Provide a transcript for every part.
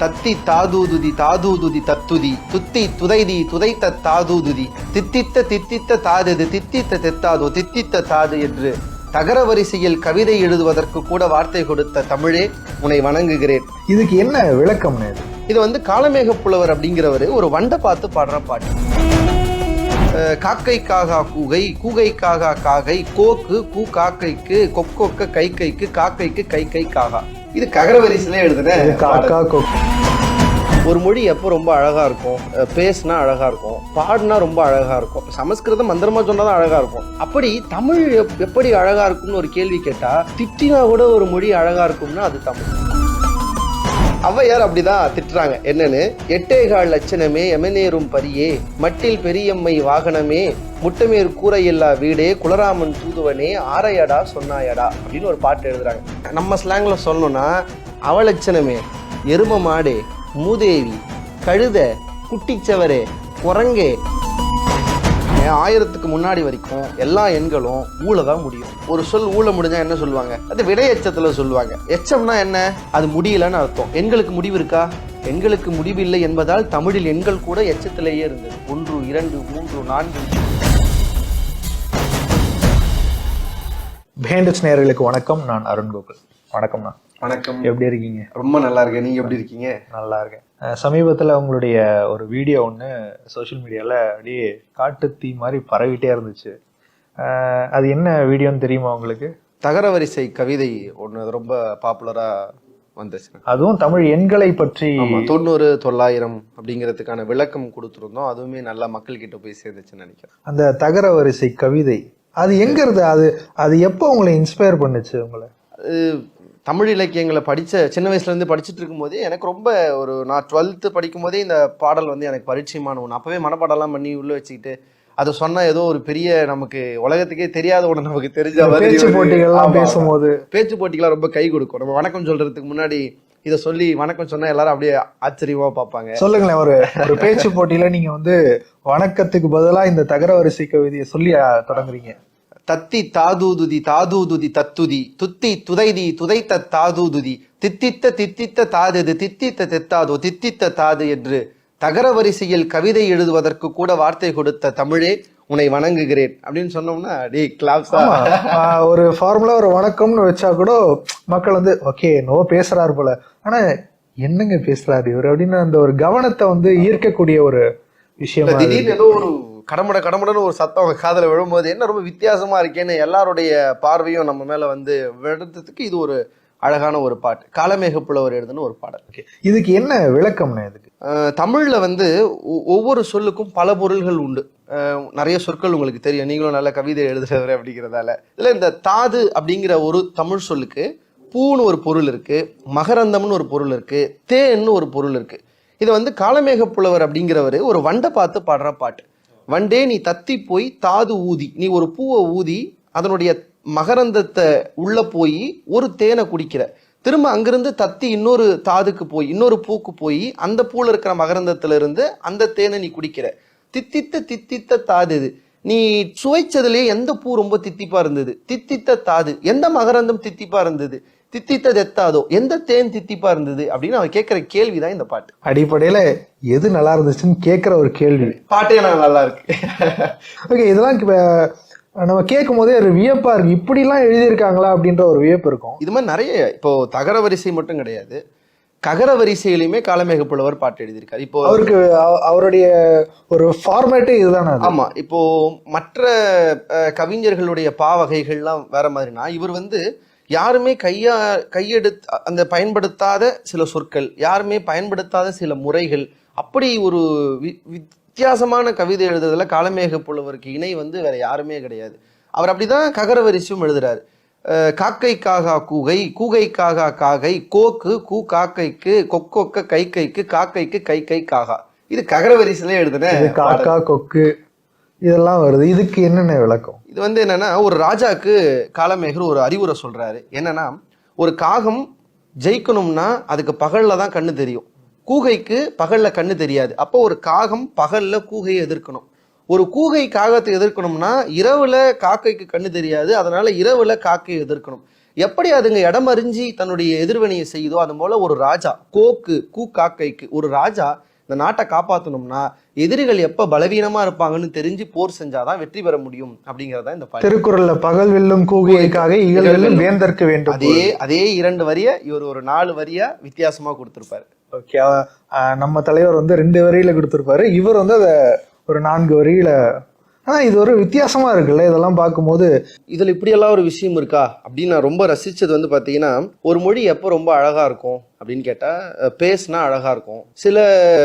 தத்தி தாதூதுதி தாதூதுதி தத்துதி. துத்தி துதைதி துதைத்த தாதூதுதி. தித்தித்த தித்தித்த தாதது தித்தித்த தெத்தாதோ தித்தித்த தாது என்று தகர வரிசையில் கவிதை எழுதுவதற்கு கூட வார்த்தை கொடுத்த தமிழே உன்னை வணங்குகிறேன். இதுக்கு என்ன விளக்கம்னு இது? வந்து காலமேக புலவர் அப்படிங்கிறவர் ஒரு வண்டை பார்த்து பாடுற பாட்டு. காக்கை காகா கூகை கூகை காகா காகை கோக்கு கூ காக்கைக்கு கொக்கொக்க கை கைக்கு காக்கைக்கு கை கை காகா. இது ககர வரிசையிலே எழுதுன இது காக்கா கொக்கு. ஒரு மொழி எப்போ ரொம்ப அழகா இருக்கும்? பேசுனா அழகா இருக்கும். பாடுனா ரொம்ப அழகா இருக்கும். சமஸ்கிருதம் மந்திரமா சொன்னாதான் அழகா இருக்கும். அப்படி தமிழ் எப்- எப்படி அழகா இருக்கும்னு ஒரு கேள்வி கேட்டா திட்டினா கூட ஒரு மொழி அழகா இருக்கும்னா அது தமிழ். ஔவையார் அப்படிதான் திட்டுறாங்க. என்னன்னு? எட்டேகால் லட்சணமே எமனேறும் பரியே மட்டில் பெரியம்மை வாகனமே முட்டமேர் கூரையில்லா வீடே குலராமன் தூதுவனே ஆரையடா சொன்னாயடா அப்படின்னு ஒரு பாட்டு எழுதுறாங்க. நம்ம ஸ்லாங்ல சொல்லணும்னா அவலட்சணமே எரும மாடே மூதேவி கழுத குட்டிச்சவரே குரங்கே. ஆயிரத்துக்கு முன்னாடி வரைக்கும் எல்லா எண்களும் ஊழ தான் முடியும். ஒரு சொல் ஊழ முடிஞ்சா என்ன சொல்லுவாங்க? அது விடை எச்சத்துல சொல்லுவாங்க. எச்சம்னா என்ன? அது முடியலன்னு அர்த்தம். எண்களுக்கு முடிவு இருக்கா? எண்களுக்கு முடிவு இல்லை என்பதால் தமிழில் எண்கள் கூட எச்சத்திலேயே இருந்தது. ஒன்று இரண்டு மூன்று நான்கு. பேண்டஸ் நேயர்களுக்கு வணக்கம். நான் அருண் கோகுல் வணக்கம்ண்ணா வணக்கம். எப்படி இருக்கீங்க? ரொம்ப நல்லா இருக்கேன். நீங்க எப்படி இருக்கீங்க? நல்லா இருக்கேன். சமீபத்துல உங்களுடைய ஒரு வீடியோ ஒன்று சோஷியல் மீடியால அப்படியே காட்டுத்தீ மாதிரி பரவிட்டே இருந்துச்சு. அது என்ன வீடியோன்னு தெரியுமா உங்களுக்கு? தகர வரிசை கவிதை ஒன்று ரொம்ப பாப்புலரா வந்துச்சு. அதுவும் தமிழ் எண்களை பற்றி தொண்ணூறு தொள்ளாயிரம் அப்படிங்கிறதுக்கான விளக்கம் கொடுத்துருந்தோம். அதுவுமே நல்லா மக்கள் கிட்ட போய் சேர்ந்துச்சுன்னு நினைக்கிறேன். அந்த தகர வரிசை கவிதை அது எங்க இருந்து அது அது எப்போ உங்களை இன்ஸ்பயர் பண்ணுச்சு உங்களை? அது தமிழ் இலக்கியங்களை படிச்ச சின்ன வயசுல இருந்து படிச்சுட்டு இருக்கும்போதே எனக்கு ரொம்ப ஒரு நான் டுவெல்த்து படிக்கும் போதே இந்த பாடல் வந்து எனக்கு பரிச்சயமான ஒன்று அப்பவே மனப்பாடம்லாம் பண்ணி உள்ள வச்சுக்கிட்டு அதை சொன்னா ஏதோ ஒரு பெரிய நமக்கு உலகத்துக்கே தெரியாத ஒன்று நமக்கு தெரிஞ்ச பேச்சு போட்டிகள்லாம். பேசும்போது. பேச்சு போட்டிகள்லாம் ரொம்ப கை கொடுக்கும். நம்ம வணக்கம் சொல்றதுக்கு முன்னாடி இதை சொல்லி வணக்கம் சொன்னா எல்லாரும் அப்படியே ஆச்சரியமா பார்ப்பாங்க. சொல்லுங்களேன் ஒரு ஒரு பேச்சு போட்டியில நீங்க வந்து வணக்கத்துக்கு பதிலா இந்த தகர வரிசை கவிதையை சொல்லி தொடங்குறீங்க. தத்தி தாதூதுதி தாதூதுதி தத்துதி. துத்தி துதைதி துதைத்த தாதூதுதி. தித்தித்த தித்தித்த தாதது தித்தித்த தெத்தாதோ தித்தித்த தாது என்று தகர வரிசையில் கவிதை எழுதுவதற்கு கூட வார்த்தை கொடுத்த தமிழே உன்னை வணங்குகிறேன். அப்படின்னு சொன்னோம்னா டே கிளாப்ஸா? ஒரு ஃபார்முலா ஒரு வணக்கம்னு வச்சா கூட மக்கள் வந்து ஓகே நோ பேசுறாரு போல. ஆனா என்னங்க பேசுறாரு இவர்? அப்படின்னு அந்த ஒரு கவனத்தை வந்து ஈர்க்கக்கூடிய ஒரு விஷயமா. திடீர்னு ஏதோ ஒரு கடமுட கடமுடன்னு ஒரு சத்தம் அவங்க காதுல விழும்போது என்ன ரொம்ப வித்தியாசமா இருக்கேன்னு எல்லாருடைய பார்வையும் நம்ம மேல வந்து விழுறதுக்கு இது ஒரு அழகான ஒரு பாட்டு. காலமேக புலவர் எழுதுன ஒரு பாடல். இதுக்கு என்ன விளக்கம்னு இதுக்கு? தமிழ்ல வந்து ஒவ்வொரு சொல்லுக்கும் பல பொருள்கள் உண்டு. நிறைய சொற்கள் உங்களுக்கு தெரியும். நீங்களும் நல்ல கவிதை எழுதுறவர் அப்படிங்கிறதால. இதுல இந்த தாது அப்படிங்கிற ஒரு தமிழ் சொல்லுக்கு பூன்னு ஒரு பொருள் இருக்கு மகரந்தம்னு ஒரு பொருள் இருக்கு தேன்னு ஒரு பொருள் இருக்கு. இது வந்து காலமேக புலவர் அப்படிங்கிறவர் ஒரு வண்டை பார்த்து பாடுற பாட்டு. வண்டே நீ தத்தி போய் தாது ஊதி நீ ஒரு பூவை ஊதி அதனுடைய மகரந்தத்தை உள்ள போய் ஒரு தேனை குடிக்கிற. திரும்ப அங்கிருந்து தத்தி இன்னொரு தாதுக்கு போய் இன்னொரு பூக்கு போய் அந்த பூல இருக்கிற மகரந்தத்திலிருந்து அந்த தேனை நீ குடிக்கிற. தித்தித்த தித்தித்த தாது இது. நீ சுவைச்சதுலயே எந்த பூ ரொம்ப தித்திப்பா இருந்தது? தித்தித்த தாது. எந்த மகரந்தம் தித்திப்பா இருந்தது? தித்தித்த தெத்தாதோ? எந்த தேன் தித்திப்பா இருந்தது? அப்படின்னு அவன் கேட்கிற கேள்விதான் இந்த பாட்டு. அடிப்படையில எது நல்லா இருந்துச்சுன்னு கேட்கிற ஒரு கேள்வி. பாட்டே எனக்கு நல்லா இருக்கு. ஓகே இதெல்லாம் நம்ம கேட்கும் போதே ஒரு வியப்பா இருக்கு. இப்படி எல்லாம் எழுதியிருக்காங்களா அப்படின்ற ஒரு வியப்பு இருக்கும். இது மாதிரி நிறைய இப்போ தகர வரிசை மட்டும் கிடையாது. ககர வரிசையிலுமே காலமேக புலவர் பாட்டு எழுதியிருக்காரு. இப்போ அவருக்கு அவ- அவருடைய ஒரு ஃபார்மேட்டே இதுதானே. ஆமா. இப்போ மற்ற கவிஞர்களுடைய பாவகைகள்லாம் வேற மாதிரினா இவர் வந்து யாருமே கையா கையெடுத்து அந்த பயன்படுத்தாத சில சொற்கள் யாருமே பயன்படுத்தாத சில முறைகள் அப்படி ஒரு வி- வித்தியாசமான கவிதை எழுதுறதுல காலமேக புலவருக்கு இணை வந்து வேற யாருமே கிடையாது. அவர் அப்படிதான் ககர வரிசையும் எழுதுறாரு. காக்கை காகா கூகை கூகை காகா காகை கோக்கு கூ காக்கைக்கு கொக்கொக்க கை கைக்கு காக்கைக்கு கை கை காகா இது ககர வரிசையிலே எழுதுன இது காக்கா கொக்கு இதெல்லாம் வருது. இதுக்கு என்னென்ன விளக்கம்? இது வந்து என்னன்னா ஒரு ராஜாக்கு காலமேகர் ஒரு அறிவுரை சொல்றாரு. என்னன்னா ஒரு காகம் ஜெயிக்கணும்னா அதுக்கு பகல்ல தான் கண்ணு தெரியும். கூகைக்கு பகல்ல கண்ணு தெரியாது. அப்போ ஒரு காகம் பகல்ல கூகையை எதிர்க்கணும். ஒரு கூகை காகத்தை எதிர்க்கணும்னா இரவுல காக்கைக்கு கண்ணு தெரியாது அதனால இரவுல காக்கையை எதிர்க்கணும். எப்படி அதுங்க இடம் அறிஞ்சு தன்னுடைய எதிர்வினையை செய்யுதோ அது போல ஒரு ராஜா கோக்கு கூ காக்கைக்கு ஒரு ராஜா இந்த நாட்டை காப்பாற்றணும்னா எதிரிகள் எப்ப பலவீனமா இருப்பாங்கன்னு தெரிஞ்சு போர் செஞ்சாதான் வெற்றி பெற முடியும் அப்படிங்கறதா இந்த திருக்குறள்ல பகல் வெல்லும் கூகைக்காக இகல் வெல்லும் வேந்தற்கு வேண்டும். அதே அதே இரண்டு வரிய இவர் ஒரு நாலு வரியா வித்தியாசமா கொடுத்திருப்பாரு. ஓகே நம்ம தலைவர் வந்து ரெண்டு வரியில கொடுத்திருப்பாரு. இவர் வந்து அத ஒரு நான்கு வரியில ஆனா இது ஒரு வித்தியாசமா இருக்குல்ல இதெல்லாம் பார்க்கும்போது. இதுல இப்படியெல்லாம் ஒரு விஷயம் இருக்கா? அப்படின்னு நான் ரொம்ப ரசிச்சது வந்து பாத்தீங்கன்னா ஒரு மொழி எப்போ ரொம்ப அழகா இருக்கும் அப்படின்னு கேட்டால் பேசுனா அழகாக இருக்கும். சில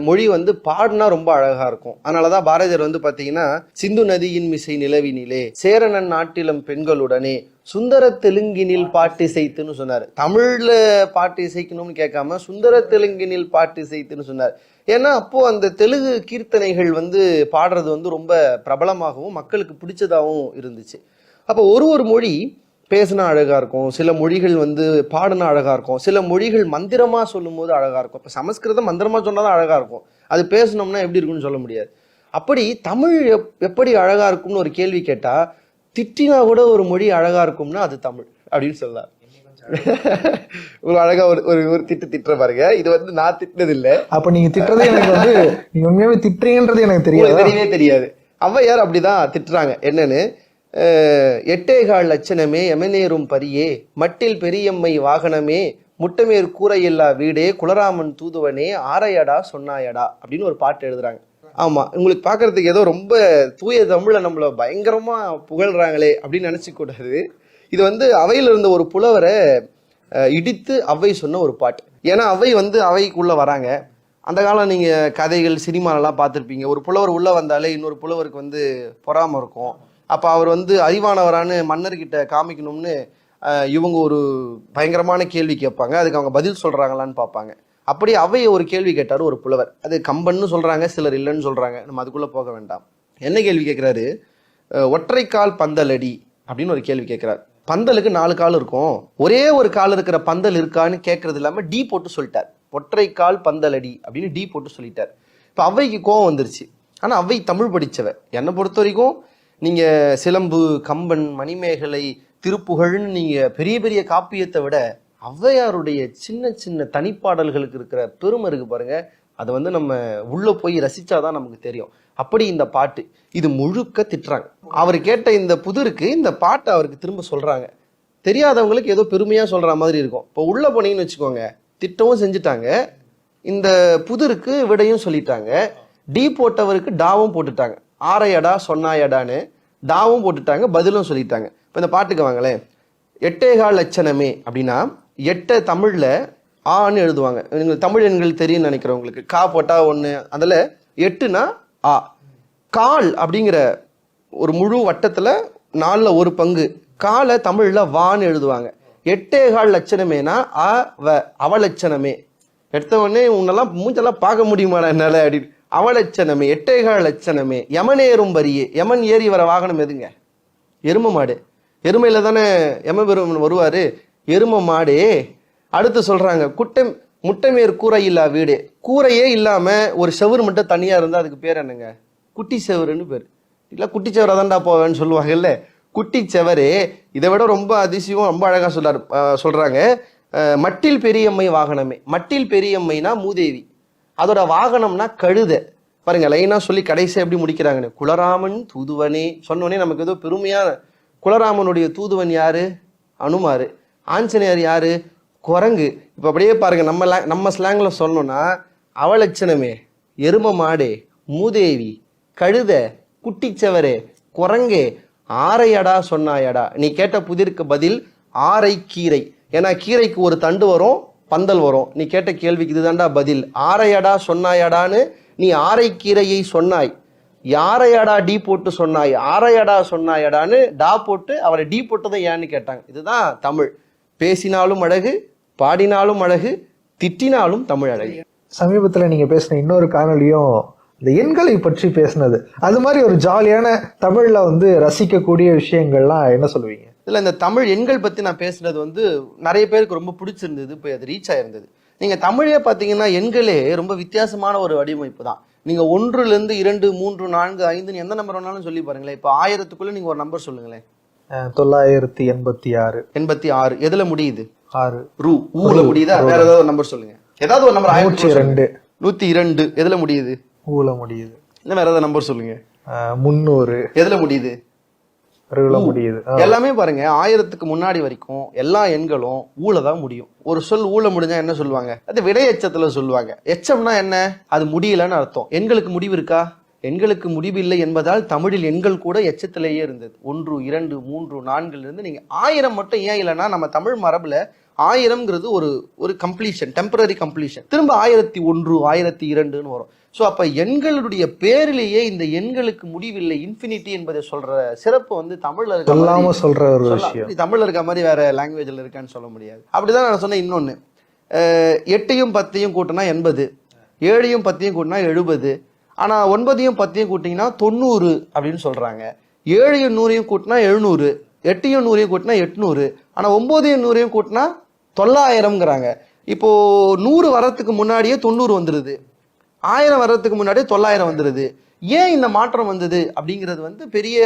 மொழி வந்து பாடினா ரொம்ப அழகாக இருக்கும். அதனாலதான் பாரதியார் வந்து பார்த்தீங்கன்னா சிந்து நதியின் மிசை நிலவினிலே சேரணன் நாட்டிலம் பெண்களுடனே சுந்தர தெலுங்கினில் பாட்டு இசைத்துன்னு சொன்னார். தமிழில் பாட்டு இசைக்கணும்னு கேட்காம சுந்தர தெலுங்கினில் பாட்டு இசைத்துன்னு சொன்னார். ஏன்னா அப்போது அந்த தெலுங்கு கீர்த்தனைகள் வந்து பாடுறது வந்து ரொம்ப பிரபலமாகவும் மக்களுக்கு பிடிச்சதாகவும் இருந்துச்சு. அப்போ ஒரு ஒரு மொழி பேசினா அழகாக இருக்கும். சில மொழிகள் வந்து பாடினா அழகாக இருக்கும். சில மொழிகள் மந்திரமாக சொல்லும்போது அழகாக இருக்கும். இப்போ சமஸ்கிருதம் மந்திரமாக சொன்னால் தான் அழகாக இருக்கும். அது பேசினோம்னா எப்படி இருக்கும்னு சொல்ல முடியாது. அப்படி தமிழ் எப்- எப்படி அழகாக இருக்கும்னு ஒரு கேள்வி கேட்டால் திட்டினா கூட ஒரு மொழி அழகா இருக்கும்னா அது தமிழ் அப்படின்னு சொல்லலாம். ஒரு அழகா ஒரு ஒரு ஒரு திட்டு திட்டுற பாருங்க. இது வந்து நான் திட்டினது இல்ல அப்ப நீங்க திட்டுறது எனக்கு வந்து நீங்க உண்மையாவே திட்டுறீங்கன்றது எனக்கு தெரியாது? தெரியவே தெரியாது. ஔவையார் அப்படிதான் திட்டுறாங்க. என்னன்னு? எட்டேகால் லட்சணமே எமனேறும் பரியே மட்டில் பெரியம்மை வாகனமே முட்டமேற் கூரையில்லா வீடே குலராமன் தூதுவனே ஆரையடா சொன்னாயடா அப்படின்னு ஒரு பாட்டு எழுதுறாங்க. ஆமாம் உங்களுக்கு பார்க்குறதுக்கு ஏதோ ரொம்ப தூய தமிழில் நம்மளை பயங்கரமாக புகழ்கிறாங்களே அப்படின்னு நினச்சிக்கூடாது. இது வந்து அவையில் இருந்த ஒரு புலவரை இடித்து அவை சொன்ன ஒரு பாட்டு. ஏன்னா அவை வந்து அவைக்குள்ளே வராங்க. அந்த காலம் நீங்கள் கதைகள் சினிமாலெல்லாம் பார்த்துருப்பீங்க. ஒரு புலவர் உள்ளே வந்தாலே இன்னொரு புலவருக்கு வந்து பொறாமல் இருக்கும். அப்போ அவர் வந்து அறிவானவரான்னு மன்னர்கிட்ட காமிக்கணும்னு இவங்க ஒரு பயங்கரமான கேள்வி கேட்பாங்க. அதுக்கு அவங்க பதில் சொல்கிறாங்களான்னு பார்ப்பாங்க. அப்படி அவையை ஒரு கேள்வி கேட்டார் ஒரு புலவர். அது கம்பன்னு சொல்கிறாங்க சிலர் இல்லைன்னு சொல்கிறாங்க நம்ம அதுக்குள்ளே போக வேண்டாம். என்ன கேள்வி கேட்குறாரு? ஒற்றைக்கால் பந்தலடி அப்படின்னு ஒரு கேள்வி கேட்குறார். பந்தலுக்கு நாலு கால் இருக்கும். ஒரே ஒரு கால் இருக்கிற பந்தல் இருக்கான்னு கேட்கறது இல்லாமல் டி போட்டு சொல்லிட்டார். ஒற்றைக்கால் பந்தலடி அப்படின்னு டி போட்டு சொல்லிட்டார். இப்போ அவைக்கு கோவம் வந்துருச்சு. ஆனால் அவை தமிழ் படித்தவ என்னை பொறுத்த வரைக்கும் நீங்கள் சிலம்பு கம்பன் மணிமேகலை திருப்புகழ்னு நீங்கள் பெரிய பெரிய காப்பியத்தை விட ஔவையாருடைய சின்ன சின்ன தனிப்பாடல்களுக்கு இருக்கிற பெருமை இருக்கு பாருங்க. அதை வந்து நம்ம உள்ளே போய் ரசிச்சாதான் நமக்கு தெரியும். அப்படி இந்த பாட்டு இது முழுக்க திட்டுறாங்க. அவர் கேட்ட இந்த புதிருக்கு இந்த பாட்டை அவருக்கு திரும்ப சொல்றாங்க. தெரியாதவங்களுக்கு ஏதோ பெருமையாக சொல்கிற மாதிரி இருக்கும். இப்போ உள்ளே போனீங்கன்னு வச்சுக்கோங்க திட்டமும் செஞ்சுட்டாங்க. இந்த புதிருக்கு விடையும் சொல்லிட்டாங்க. டீ போட்டவருக்கு டாவும் போட்டுட்டாங்க. ஆரையடா சொன்னாயடான்னு டாவும் போட்டுட்டாங்க பதிலும் சொல்லிட்டாங்க. இப்போ இந்த பாட்டுக்கு வாங்களேன். எட்டேகால் லட்சணமே அப்படின்னா எட்ட தமிழில் ஆன்னு எழுதுவாங்க. உங்களுக்கு தமிழ் எண்கள் தெரியும்னு நினைக்கிறேன் உங்களுக்கு. கா போட்டால் ஒன்று அதில் எட்டுனா ஆ. கால் அப்படிங்கிற ஒரு முழு வட்டத்தில் நாலில் ஒரு பங்கு. காலை தமிழில் வான்னு எழுதுவாங்க. எட்டே கால் லட்சணமேனா? அ வ அவலட்சணமே. எடுத்த உடனே உன்னெல்லாம் மூஞ்செல்லாம் பார்க்க முடியுமாடா என்னால் அப்படின்னு. அவலட்சணமே எட்டே கால் லட்சணமே. ஏறும் பரியே யமன் ஏறி வர வாகனம் எதுங்க? எரும மாடு. எருமையில தானே யம பெருமன் எரும மாடே. அடுத்து சொல்கிறாங்க குட்டை முட்டைமேர் கூரை இல்லா வீடு. கூரையே இல்லாமல் ஒரு செவுரு மட்டும் தனியாக இருந்தால் அதுக்கு பேர் என்னங்க? குட்டி செவருன்னு பேர். இல்லை குட்டி செவரா தான்டா போவேன்னு சொல்லுவாங்கல்ல. குட்டி செவரு இதை விட ரொம்ப அதிசயம் ரொம்ப அழகாக சொல்கிறார் சொல்கிறாங்க மட்டில் பெரியம்மை வாகனமே. மட்டில் பெரியம்மைனா மூதேவி. அதோட வாகனம்னா கழுதை. பாருங்க லைனாக சொல்லி கடைசியாக எப்படி முடிக்கிறாங்கன்னு. குலராமன் தூதுவனே. சொன்னோடனே நமக்கு ஏதோ பெருமையான குலராமனுடைய தூதுவன் யாரு? அனுமாரு. ஆஞ்சநேயர் யாரு? குரங்கு. இப்போ அப்படியே பாருங்க நம்ம நம்ம ஸ்லாங்கில் சொல்லணும்னா அவலட்சணமே எரும மாடே மூதேவி கழுத குட்டிச்சவரே குரங்கே ஆரையடா சொன்னாயடா. நீ கேட்ட புதிருக்கு பதில் ஆரை கீரை. ஏன்னா கீரைக்கு ஒரு தண்டு வரும் பந்தல் வரும். நீ கேட்ட கேள்விக்கு இதுதான்டா பதில். ஆரையடா சொன்னாயடான்னு நீ ஆரை கீரையை சொன்னாய். யாரையடா டி போட்டு சொன்னாய்? ஆரையடா சொன்னாயடான்னு டா போட்டு அவரை டி போட்டதை ஏன்னு கேட்டாங்க. இதுதான் தமிழ். பேசினாலும் அழகு பாடினாலும் அழகு திட்டினாலும் தமிழ் அழகு. சமீபத்துல நீங்க பேசின இன்னொரு காணொலியும் இந்த எண்களை பற்றி பேசினது. அது மாதிரி ஒரு ஜாலியான தமிழ்ல வந்து ரசிக்கக்கூடிய விஷயங்கள்லாம் என்ன சொல்லுவீங்க? இதுல இந்த தமிழ் எண்கள் பத்தி நான் பேசுனது வந்து நிறைய பேருக்கு ரொம்ப பிடிச்சிருந்தது போய் அது ரீச் ஆயிருந்தது. நீங்க தமிழே பாத்தீங்கன்னா எண்களே ரொம்ப வித்தியாசமான ஒரு வடிவமைப்பு தான். நீங்க ஒன்றுல இருந்து இரண்டு மூன்று நான்கு ஐந்துன்னு எந்த நம்பர் வேணாலும் சொல்லி பாருங்களேன். இப்போ ஆயிரத்துக்குள்ள நீங்க ஒரு நம்பர் சொல்லுங்களேன். தொள்ளாயிரத்தி எண்பத்தி ஆறு. எண்பத்தி ஆறு. எதுல முடியுது? ஆறு. ரூ. ஊல முடியுதா? வேற ஏதாவது ஒரு நம்பர் சொல்லுங்க. ஏதாவது ஒரு நம்பர் நூற்றி ரெண்டு நூத்தி இரண்டு. எதுல முடியுது? ஊல முடியுது. இல்ல வேற ஏதாவது நம்பர் சொல்லுங்க. முந்நூறு. எதுல முடியுது? முடியுது. எல்லாமே பாருங்க. ஆயிரத்துக்கு முன்னாடி வரைக்கும் எல்லா எண்களும் ஊல தான் முடியும். ஒரு சொல் ஊல முடிஞ்சா என்ன சொல்லுவாங்க? அது விடை எச்சத்துல சொல்லுவாங்க. எச்சம்னா என்ன? அது முடியலன்னு அர்த்தம். எண்களுக்கு முடிவு இருக்கா? எண்களுக்கு முடிவு இல்லை என்பதால் தமிழில் எண்கள் கூட எச்சத்திலேயே இருந்தது. ஒன்று இரண்டு மூன்று நான்குல இருந்து நீங்க ஆயிரம் மட்டும் ஏன் இல்லைன்னா நம்ம தமிழ் மரபுல ஆயிரம்ங்கிறது ஒரு ஒரு கம்ப்ளீஷன் டெம்பரரி கம்ப்ளீஷன் திரும்ப ஆயிரத்தி ஒன்று ஆயிரத்தி இரண்டுன்னு வரும். ஸோ அப்ப எண்களுடைய பேரிலேயே இந்த எண்களுக்கு முடிவில்லை இன்ஃபினிட்டி என்பதை சொல்ற சிறப்பு வந்து தமிழ்ல இருக்க சொல்லாம சொல்ற ஒரு. விஷயம். தமிழ்ல இருக்க மாதிரி வேற லாங்குவேஜ்ல இருக்கான்னு சொல்ல முடியாது. அப்படிதான் நான் சொன்னேன் இன்னொன்னு. அஹ், எட்டையும் பத்தையும் கூட்டினா எண்பது. ஏழையும் பத்தையும் கூட்டினா எழுபது. ஆனால் ஒன்பதையும் பத்தையும் கூட்டிங்கன்னா தொண்ணூறு அப்படின்னு சொல்கிறாங்க ஏழையும் நூறையும் கூட்டினா எழுநூறு எட்டையும் நூறையும் கூட்டினா எட்நூறு ஆனால் ஒம்போதையும் நூறையும் கூட்டினா தொள்ளாயிரம்ங்கிறாங்க. இப்போது நூறு வரத்துக்கு முன்னாடியே தொண்ணூறு வந்துடுது ஆயிரம் வர்றதுக்கு முன்னாடியே தொள்ளாயிரம் வந்துடுது ஏன் இந்த மாற்றம் வந்தது அப்படிங்கிறது வந்து பெரிய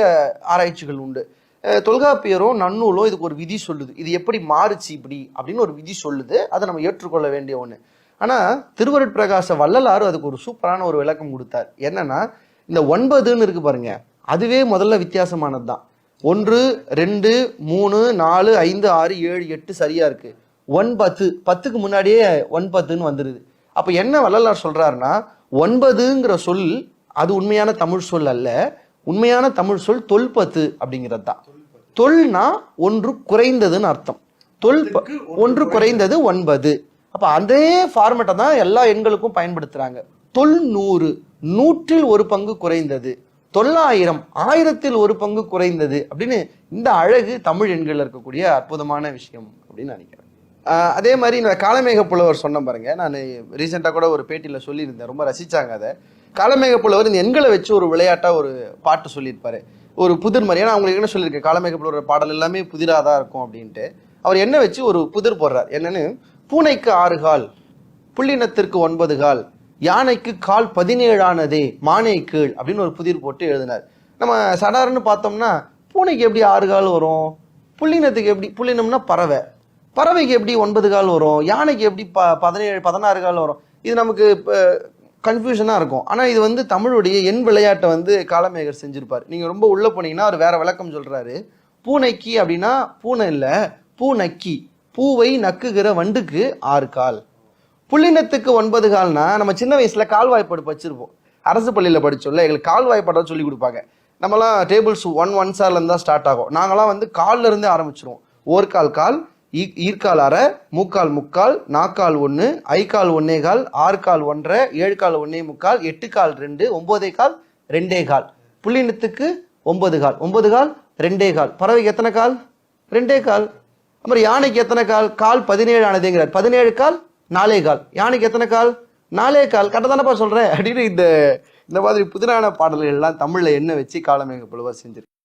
ஆராய்ச்சிகள் உண்டு. தொல்காப்பியரோ தொல்காப்பியரும் நன்னூலும் இதுக்கு ஒரு விதி சொல்லுது. இது எப்படி மாறுச்சு இப்படி அப்படின்னு ஒரு விதி சொல்லுது. அதை நம்ம ஏற்றுக்கொள்ள வேண்டிய ஒன்று ஆனா திருவருட்பிரகாச வள்ளலார் அதுக்கு ஒரு சூப்பரான ஒரு விளக்கம் கொடுத்தார். என்னன்னா இந்த ஒன்பதுன்னு இருக்கு பாருங்க அதுவே முதல்ல வித்தியாசமானது தான் ஒன்று ரெண்டு மூணு நாலு ஐந்து ஆறு ஏழு எட்டு சரியா இருக்கு. ஒன்பது பத்துக்கு முன்னாடியே ஒன்பதுன்னு வந்துருது. அப்ப என்ன வள்ளலார் சொல்றாருன்னா ஒன்பதுங்கிற சொல் அது உண்மையான தமிழ் சொல் அல்ல உண்மையான தமிழ் சொல் தொல்பத்து அப்படிங்கிறது தான் தொல்னா ஒன்று குறைந்ததுன்னு அர்த்தம். தொல் ஒன்று குறைந்தது. ஒன்பது. அப்போ அதே ஃபார்மேட்டை தான் எல்லா எண்களுக்கும் பயன்படுத்துகிறாங்க தொல்நூறு நூற்றில் ஒரு பங்கு குறைந்தது. தொள்ளாயிரம் ஆயிரத்தில் ஒரு பங்கு குறைந்தது அப்படின்னு இந்த அழகு தமிழ் எண்களில் இருக்கக்கூடிய அற்புதமான விஷயம் அப்படின்னு நினைக்கிறேன். அதே மாதிரி நான் காலமேக புலவர் சொன்ன பாருங்க. நான் ரீசெண்டாக கூட ஒரு பேட்டியில் சொல்லியிருந்தேன். ரொம்ப ரசித்தாங்க அதை. காலமேக புலவர் இந்த எண்களை வச்சு ஒரு விளையாட்டாக ஒரு பாட்டு சொல்லியிருப்பாரு. ஒரு புதிர் மாதிரி. ஏன்னா அவங்களுக்கு என்ன சொல்லியிருக்கேன்? காலமேக புலவர் பாடல் எல்லாமே புதிராக தான் இருக்கும் அப்படின்ட்டு. அவர் என்ன வச்சு ஒரு புதிர் போடுறார். என்னன்னு பூனைக்கு ஆறு கால் புள்ளினத்திற்கு ஒன்பது கால் யானைக்கு கால் பதினேழானதே மானை கீழ் அப்படின்னு ஒரு புதிர் போட்டு எழுதினார். நம்ம சடார்னு பார்த்தோம்னா பூனைக்கு எப்படி ஆறு கால் வரும்? புள்ளினத்துக்கு எப்படி புள்ளினம்னா பறவை. பறவைக்கு எப்படி ஒன்பது கால் வரும்? யானைக்கு எப்படி ப பதினேழு பதினாறு கால் வரும்? இது நமக்கு கன்ஃபியூஷனாக இருக்கும். ஆனால் இது வந்து தமிழுடைய எண் விளையாட்டை வந்து காலமேகர் செஞ்சுருப்பார். நீங்கள் ரொம்ப உள்ளே போனீங்கன்னா அவர் வேறு விளக்கம் சொல்கிறாரு பூனைக்கு அப்படின்னா பூனை இல்லை பூனைக்கி. பூவை நக்குகிற வண்டுக்கு ஆறு கால். புள்ளினத்துக்கு ஒன்பது கால்னா நம்ம சின்ன வயசுல கால்வாய்ப்பாடு படிச்சிருப்போம் அரசு பள்ளியில் படித்தோம்ல எங்களுக்கு கால்வாய்ப்பாடாக சொல்லி கொடுப்பாங்க. நம்மலாம் டேபிள்ஸ் ஒன் ஒன் சார்லேருந்து தான் ஸ்டார்ட் ஆகும். நாங்களாம் வந்து கால்ல இருந்தே ஆரம்பிச்சிருவோம். ஓர்கால் கால் ஈ- ஈர்க்கால் அரை மூக்கால் முக்கால் நாக்கால் ஒன்று ஐக்கால் ஒன்னே கால் ஆறு கால் ஒன்றரை ஏழு கால் ஒன்னே முக்கால் எட்டு கால் ரெண்டு ஒம்போதே கால் ரெண்டே கால். புள்ளினத்துக்கு ஒன்பது கால். ஒன்பது கால் ரெண்டே கால். பறவைக்கு எத்தனை கால்? ரெண்டே கால். அப்புறம் யானைக்கு எத்தனை கால்? கால் பதினேழு ஆனதுங்கிறார். பதினேழு கால் நாலே கால். யானைக்கு எத்தனை கால்? நாலே கால். கரெக்டாக தானப்பா சொல்கிறேன் அப்படின்னு இந்த இந்த மாதிரி புதிரான பாடல்கள்லாம் தமிழில் என்ன வச்சு எங்கள் பொழுவாக செஞ்சிருக்கு